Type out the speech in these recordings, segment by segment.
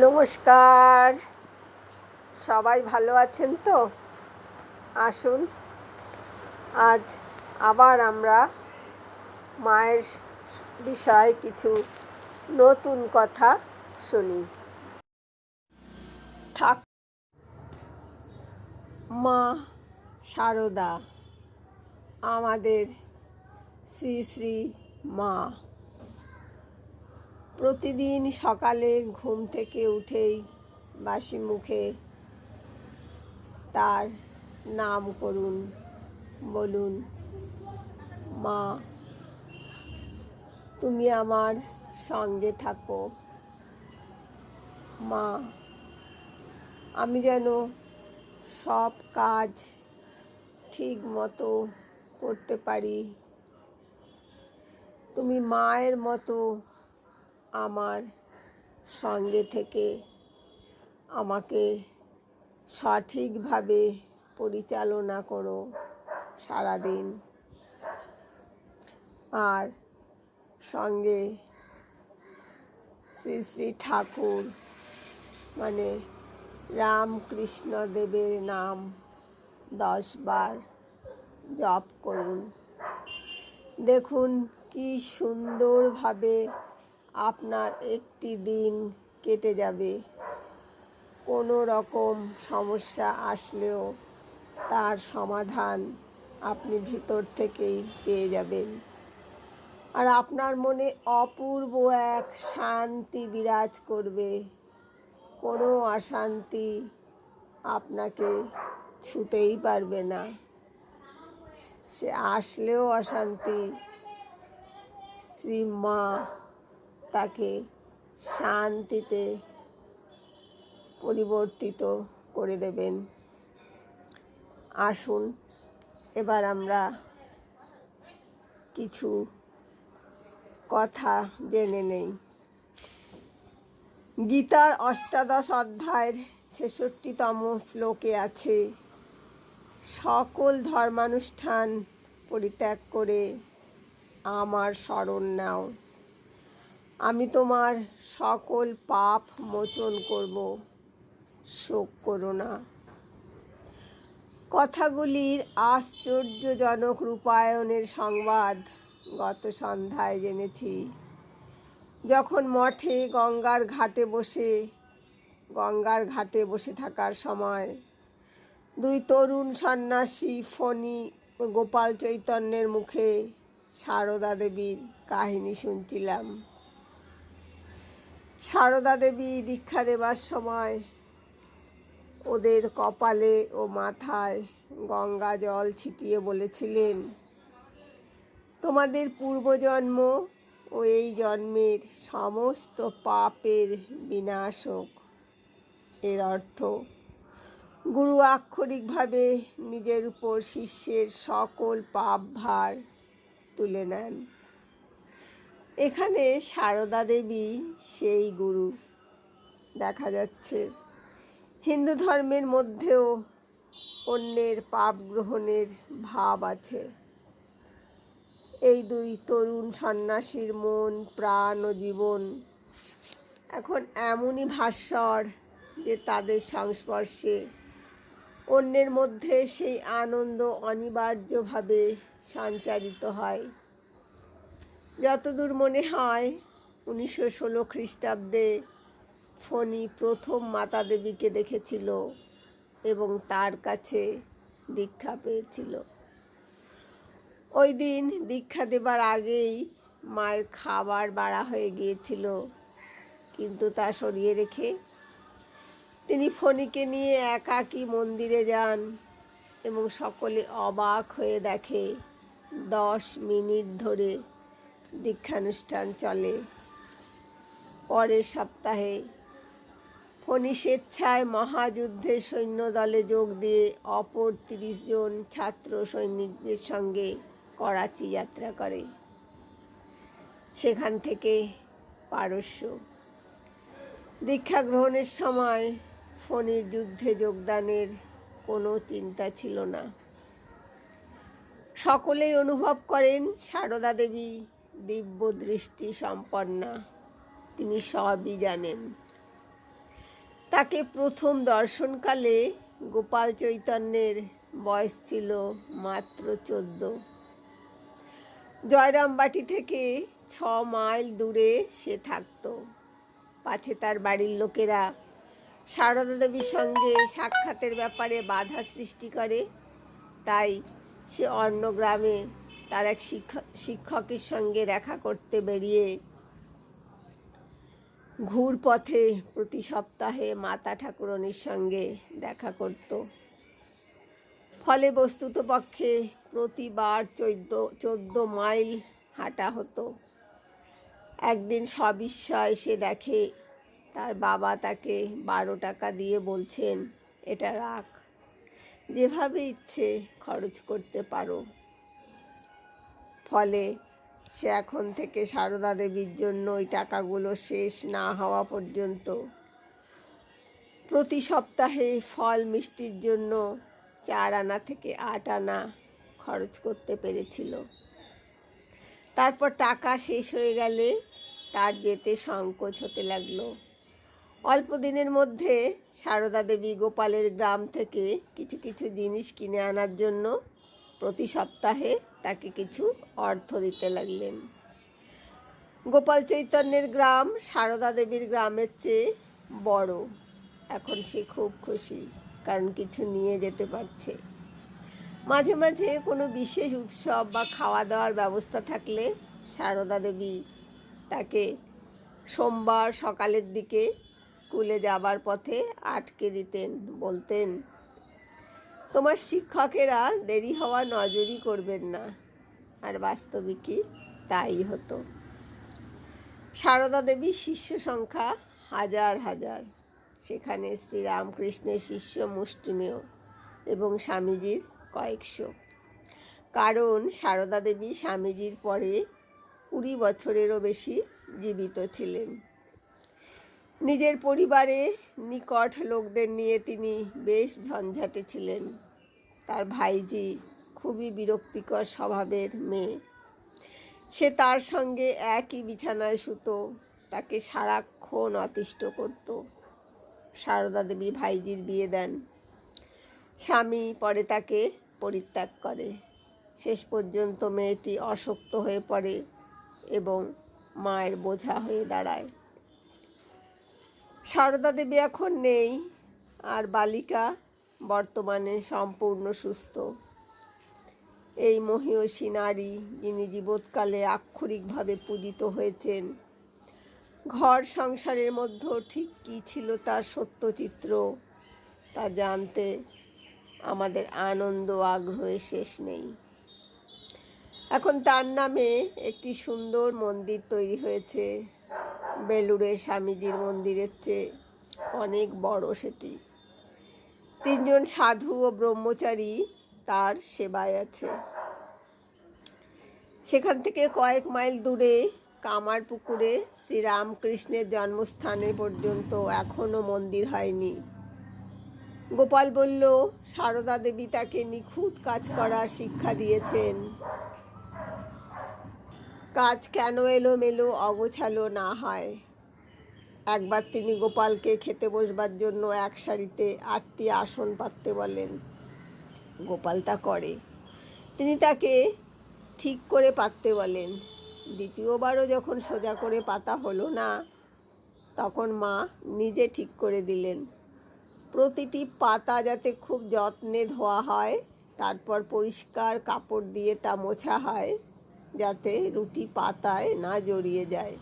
নমস্কার। সবাই ভালো আছেন তো? আসুন। আজ আবার আমরা মায়ের বিষয়ে কিছু নতুন কথা শুনি। ঠাক মা সারদা, আমাদের শ্রী শ্রী মা। প্রতিদিন সকালে ঘুম থেকে উঠেই বাসি মুখে তার নাম করুন, বলুন, মা, তুমি আমার সঙ্গে থাকো। মা, আমি যেন সব কাজ ঠিক মতো করতে পারি। তুমি মায়ের মতো আমার সঙ্গে থেকে আমাকে সঠিকভাবে পরিচালনা করো সারাদিন। আর সঙ্গে শ্রী শ্রী ঠাকুর মানে রামকৃষ্ণ দেবের নাম দশ বার জপ করুন। দেখুন কি সুন্দরভাবে আপনার একটি দিন কেটে যাবে। কোনো রকম সমস্যা আসলেও তার সমাধান আপনি ভিতর থেকেই পেয়ে যাবেন। আর আপনার মনে অপূর্ব এক শান্তি বিরাজ করবে। কোনো অশান্তি আপনাকে ছুতেই পারবে না। সে আসলেও অশান্তি। শ্রী মা তাকে শান্তিতে পরিবর্তিত করে দেবেন। আসুন, এবার আমরা কিছু কথা জেনে নেই। গীতার অষ্টাদশ অধ্যায়ের ছেষট্টিতম শ্লোকে আছে, সকল ধর্মানুষ্ঠান পরিত্যাগ করে আমার স্মরণ নাও। আমি তোমার সকল পাপ মোচন করব। শোক করো না। কথাগুলির আশ্চর্যজনক রূপায়ণের সংবাদ গত সন্ধ্যায় জেনেছি। যখন মঠে গঙ্গার ঘাটে বসে, গঙ্গার ঘাটে বসে থাকার সময় দুই তরুণ সন্ন্যাসী ফণি গোপাল চৈতন্যের মুখে সারদা দেবীর কাহিনী শুনছিলাম। সারদা দেবী দীক্ষা দেবার সময় ওদের কপালে ও মাথায় গঙ্গা জল ছিটিয়ে বলেছিলেন, তোমাদের পূর্বজন্ম ও এই জন্মের সমস্ত পাপের বিনাশ হোক। এর অর্থ, গুরু আক্ষরিকভাবে নিজের উপর শিষ্যের সকল পাপ ভার তুলে নেন। এখানে সারদা দেবী সেই গুরু। দেখা যাচ্ছে হিন্দু ধর্মের মধ্যেও অন্যের পাপ গ্রহণের ভাব আছে। এই দুই তরুণ সন্ন্যাসীর মন, প্রাণ ও জীবন এখন এমনই ভাস্বর যে তাদের সংস্পর্শে অন্যের মধ্যে সেই আনন্দ অনিবার্যভাবে সঞ্চারিত হয়। যতদূর মনে হয় উনিশশো ষোলো খ্রিস্টাব্দে ফণি প্রথম মাতা দেবীকে দেখেছিল এবং তার কাছে দীক্ষা পেয়েছিল। ওই দিন দীক্ষা দেবার আগেই মায়ের খাবার বাড়া হয়ে গিয়েছিল, কিন্তু তা সরিয়ে রেখে তিনি ফণিকে নিয়ে একাকী মন্দিরে যান এবং সকলে অবাক হয়ে দেখে দশ মিনিট ধরে দীক্ষানুষ্ঠান চলে। পরের সপ্তাহে ফণি স্বেচ্ছায় মহাযুদ্ধে সৈন্যদলে যোগ দিয়ে অপর তিরিশ জন ছাত্র সৈনিকদের সঙ্গে করাচি যাত্রা করে। সেখান থেকে পারস্য। দীক্ষা গ্রহণের সময় ফণির যুদ্ধে যোগদানের কোনো চিন্তা ছিল না। সকলেই অনুভব করেন সারদা দেবী দিব্য দৃষ্টি সম্পন্না। তিনি সবই জানেন। তাকে প্রথম দর্শনকালে গোপাল চৈতন্যের বয়স ছিল মাত্র চোদ্দ। জয়রামবাটি থেকে ছ মাইল দূরে সে থাকতো। পাছে তার বাড়ির লোকেরা সারদা দেবীর সঙ্গে সাক্ষাতের ব্যাপারে বাধা সৃষ্টি করে। তাই সে অন্য গ্রামে তার এক শিক্ষক শিক্ষকের সঙ্গে দেখা করতে বেরিয়ে ঘুর পথে প্রতি সপ্তাহে মাতা ঠাকুরনির সঙ্গে দেখা করত। ফলে বস্তুত পক্ষে প্রতিবার চোদ্দ চোদ্দ মাইল হাঁটা হতো। একদিন সবিস্ময় সে দেখে, তার বাবা তাকে বারো টাকা দিয়ে বলছেন, এটা রাখ। যেভাবে ইচ্ছে খরচ করতে পারো। ফলে সে এখন থেকে সারদা দেবীর জন্য ওই টাকাগুলো শেষ না হওয়া পর্যন্ত। প্রতি সপ্তাহে ফল মিষ্টির জন্য চার আনা থেকে আট আনা খরচ করতে পেরেছিল। তারপর টাকা শেষ হয়ে গেলে তার যেতে সংকোচ হতে লাগল। অল্প দিনের মধ্যে সারদা দেবী গোপালের গ্রাম থেকে কিছু কিছু জিনিস কিনে আনার জন্য সপ্তাহে তাকে কিছু অর্থ দিতে লাগলেন। গোপাল চৈতন্যের গ্রাম সারদা দেবীর গ্রামের চেয়ে বড়। এখন সে খুব খুশি, কারণ কিছু নিয়ে যেতে পারছে। মাঝে মাঝে কোনো বিশেষ উৎসব বা খাওয়া দাওয়ার ব্যবস্থা থাকলে সারদা দেবী তাকে সোমবার সকালের দিকে স্কুলে যাবার পথে আটকে দিতেন, বলতেন তোমার শিক্ষকেরা দেরি হওয়া নজরই করবেন না। আর বাস্তবিকই তাই হতো। সারদা দেবীর শিষ্য সংখ্যা হাজার হাজার। সেখানে শ্রীরামকৃষ্ণের শিষ্য মুষ্টিমেয় এবং স্বামীজির কয়েকশো। কারণ সারদা দেবী স্বামীজির পরে কুড়ি বছরেরও বেশি জীবিত ছিলেন। নিজের পরিবারে নিকট লোকদের নিয়ে তিনি বেশ ঝঞ্ঝাটে ছিলেন। তার ভাইজি খুবই বিরক্তিকর স্বভাবের মেয়ে। সে তার সঙ্গে একই বিছানায় শুতো, তাকে সারাক্ষণ অতিষ্ঠ করত। সারদা দেবী ভাইজির বিয়ে দেন। স্বামী পরে তাকে পরিত্যাগ করে। শেষ পর্যন্ত মেয়েটি অশক্ত হয়ে পড়ে এবং মায়ের বোঝা হয়ে দাঁড়ায়। সারদা দেবী এখন নেই, আর বালিকা বর্তমানে সম্পূর্ণ সুস্থ। এই মহিয়সী নারী যিনি জীবৎকালে আক্ষরিকভাবে পূজিত হয়েছেন, ঘর সংসারের মধ্যে ঠিক কী ছিল তার সত্যচিত্র, তা জানতে আমাদের আনন্দ আগ্রহের শেষ নেই। এখন তার নামে একটি সুন্দর মন্দির তৈরি হয়েছে। বেলুড়ে স্বামীজির মন্দিরের চেয়ে অনেক বড় সেটি। তিনজন সাধু ও ব্রহ্মচারী তার সেবায় আছে। সেখান থেকে কয়েক মাইল দূরে কামারপুকুরে শ্রীরামকৃষ্ণের জন্মস্থানে পর্যন্ত এখনও মন্দির হয়নি। গোপাল বলল, সারদা দেবী তাকে নিখুঁত কাজ করার শিক্ষা দিয়েছেন। কাজ কেন এলোমেলো, অগোছালো না হয়। একবার তিনি গোপালকে খেতে বসবার জন্য এক সারিতে আটটি আসন পাততে বলেন গোপাল তা করে। তিনি তাকে ঠিক করে পাততে বলেন দ্বিতীয়বারও যখন সোজা করে পাতা হলো না, তখন মা নিজে ঠিক করে দিলেন। প্রতিটি পাতা যাতে খুব যত্নে ধোয়া হয়, তারপর পরিষ্কার কাপড় দিয়ে তা মোছা হয়। যাতে রুটি পাতায় না জড়িয়ে যায়,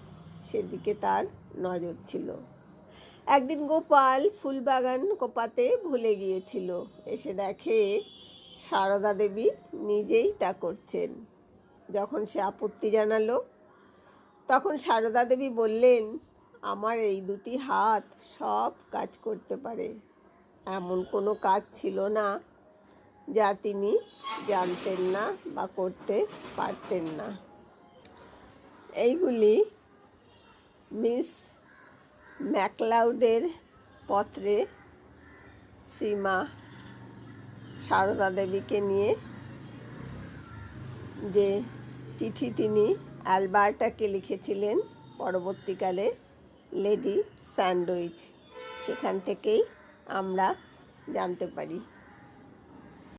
সেদিকে তার নজর ছিল। একদিন গোপাল ফুলবাগান কোপাতে ভুলে গিয়েছিল। এসে দেখে সারদা দেবী নিজেই তা করছেন। যখন সে আপত্তি জানালো, তখন সারদা দেবী বললেন, আমার এই দুটি হাত সব কাজ করতে পারে। এমন কোনো কাজ ছিল না যা তিনি জানতেন না বা করতে পারতেন না। এইগুলি মিস ম্যাকলাউডের পত্রে সীমা সারদা দেবীকে নিয়ে যে চিঠি তিনি অ্যালবার্টাকে লিখেছিলেন পরবর্তীকালে, লেডি স্যান্ডউইচ, সেখান থেকেই আমরা জানতে পারি।